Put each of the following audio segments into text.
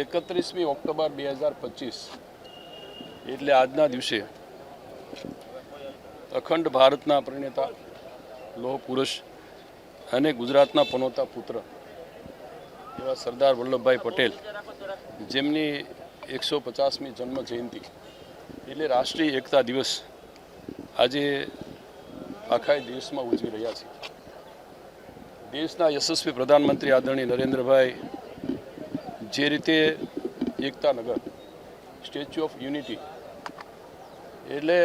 એકત્રીસમી October બે હજાર પચીસ, એટલે આજના દિવસે અખંડ ભારતના પરિણેતા લોહ પુરુષ અને ગુજરાતના પનોતા પુત્ર એવા સરદાર વલ્લભભાઈ પટેલ, જેમની એકસો પચાસમી જન્મ જયંતિ એટલે રાષ્ટ્રીય એકતા દિવસ આજે આખા દેશમાં ઉજવી રહ્યા છે. દેશના યશસ્વી પ્રધાનમંત્રી આદરણીય નરેન્દ્રભાઈ જે રીતે એકતાનગર, સ્ટેચ્યુ ઓફ યુનિટી, એટલે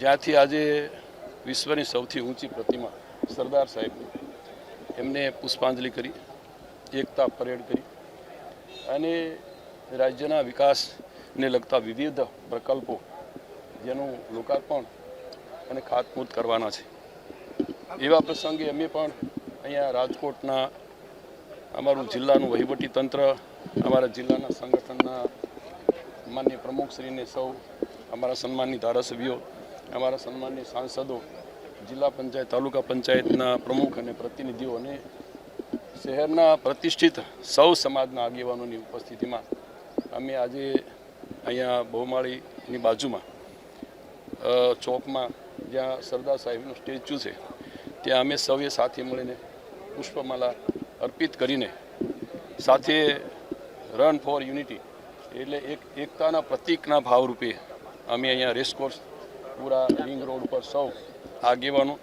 જ્યાંથી આજે વિશ્વની સૌથી ઊંચી પ્રતિમા સરદાર સાહેબની એમને પુષ્પાંજલિ કરી, એકતા પરેડ કરી અને રાજ્યના વિકાસને લગતા વિવિધ પ્રકલ્પો જેનું લોકાર્પણ અને ખાતમુહૂર્ત કરવાના છે. એવા પ્રસંગે અમે પણ અહીંયા રાજકોટના અમારું જિલ્લાનું વહીવટી તંત્ર અમારા જિલ્લાના સંગઠનના માન્ય પ્રમુખશ્રીને સૌ અમારા સન્માનની ધારાસભ્યો, અમારા સન્માનની સાંસદો, જિલ્લા પંચાયત, તાલુકા પંચાયતના પ્રમુખ અને પ્રતિનિધિઓ અને શહેરના પ્રતિષ્ઠિત સૌ સમાજના આગેવાનોની ઉપસ્થિતિમાં અમે આજે અહીંયા બહુમાળીની બાજુમાં ચોકમાં જ્યાં સરદાર સાહેબનું સ્ટેચ્યુ છે, ત્યાં અમે સૌએ સાથે મળીને પુષ્પમાલા અર્પિત કરીને સાથે રન ફોર યુનિટી એટલે એક એકતાના પ્રતીકના ભાવરૂપે અમે અહીંયા રેસકોર્સ પૂરા રિંગ રોડ ઉપર સૌ આગેવાનો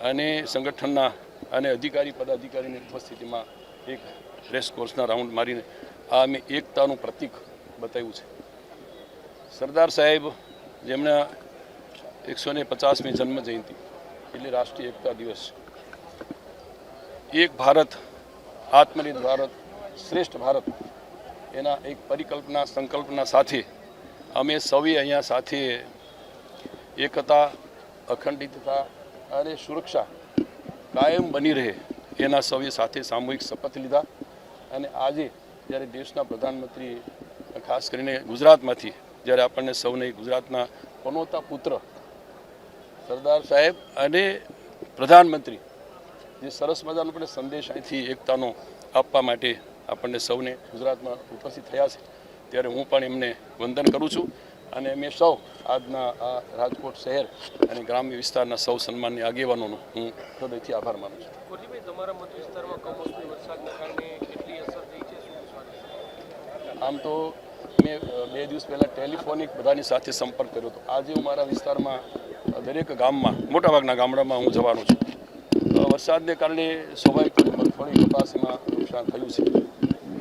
અને સંગઠનના અને અધિકારી, પદાધિકારીની ઉપસ્થિતિમાં એક રેસકોર્સના રાઉન્ડ મારીને આ અમે એકતાનું પ્રતીક બતાવ્યું છે. સરદાર સાહેબ જેમના એકસો ને પચાસમી જન્મ જયંતિ, એટલે રાષ્ટ્રીય એકતા દિવસ. એક ભારત, આત્મનિર્ભર ભારત, શ્રેષ્ઠ ભારત. એના એક પરિકલ્પના, સંકલ્પના સાથે અમે સૌએ અહીંયા સાથે એકતા અખંડિતતા અને સુરક્ષા કાયમ બની રહે એના સૌએ સાથે સામૂહિક શપથ લીધા અને આજે જ્યારે દેશના પ્રધાનમંત્રી ખાસ કરીને ગુજરાતમાંથી જ્યારે આપણને સૌને ગુજરાતના પનોતા પુત્ર સરદાર સાહેબ અને પ્રધાનમંત્રી જે સરસ મજાનો પણ સંદેશ અહીંથી એકતાનો આપવા માટે આપણને સૌને ગુજરાતમાં ઉપસ્થિત થયા છે. ત્યારે હું પણ એમને વંદન કરું છું અને અમે સૌ આજના આ રાજકોટ શહેર અને ગ્રામ્ય વિસ્તારના સૌ સન્માનની આગેવાનોનો હું હૃદયથી આભાર માનું છું. કોટીભાઈ તમારા મત વિસ્તારમાં કમોસમી વરસાદના કારણે કેટલી અસર છે? આમ તો મેં બે દિવસ પહેલાં ટેલિફોનિક બધાની સાથે સંપર્ક કર્યો હતો. આજે હું મારા વિસ્તારમાં દરેક ગામમાં મોટાભાગના ગામડામાં હું જવાનો છું. વરસાદને કારણે સ્વાભાવિક મગફળી કપાસમાં નુકસાન થયું છે.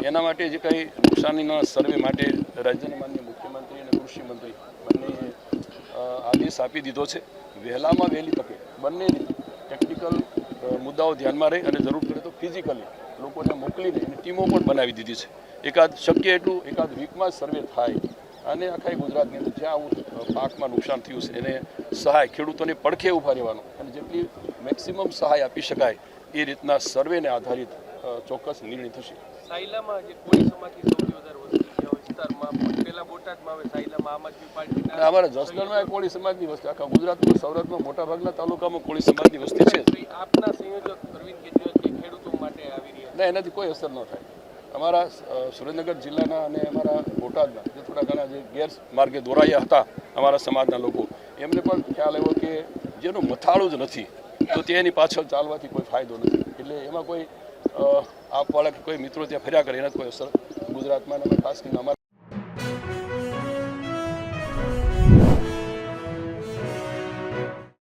એના માટે જે કંઈ નુકસાનીના સર્વે માટે રાજ્યના માન્ય મુખ્યમંત્રી અને કૃષિમંત્રી બંને આદેશ આપી દીધો છે. વહેલામાં વહેલી તકે બંને ટેકનિકલ મુદ્દાઓ ધ્યાનમાં રહી અને જરૂર પડે તો ફિઝિકલી લોકોને મોકલીને એની ટીમો પણ બનાવી દીધી છે. એકાદ શક્ય એટલું, એકાદ વીકમાં સર્વે થાય અને આખા ગુજરાતની અંદર જ્યાં આવું પાકમાં નુકસાન થયું છે, એને સહાય, ખેડૂતોને પડખે ઊભા રહેવાનું અને જેટલી મેક્સિમમ સહાય આપી શકાય એ રીતના સર્વેને આધારિત ચોક્કસ નિર્ણય થશે. સાયલામાં જે કોળી સમાજની સૌથી વધારે વસ્તી છે વિસ્તારમાં પહેલા બોટાદમાં આવે સાયલામાં આમ આદમી અને પાર્ટીના અમારા જસદણમાં કોળી સમાજની વસ્તી આખા ગુજરાતમાં સૌરાષ્ટ્રમાં મોટાભાગના તાલુકામાં કોળી સમાજની વસ્તી છે. આપના સંયોજક અરવિંદ કેજરીવાલ જે ખેડૂતો માટે આવી રહ્યા ના એનાથી કોઈ અસર ન થાય. અમારા સુરેન્દ્રનગર જિલ્લાના અને અમારા બોટાદના જે થોડા ઘણા જે ગેરમાર્ગે દોરાયા હતા અમારા સમાજના લોકો એમને પણ ખ્યાલ આવ્યો કે જેનું મથાળું જ નથી તો તેની પાછળ ચાલવાથી કોઈ ફાયદો નથી. એટલે એમાં કોઈ આપવાળા કે કોઈ મિત્રો ત્યાં ફર્યા કરે એના કોઈ અસર ગુજરાતમાં ખાસ અમારા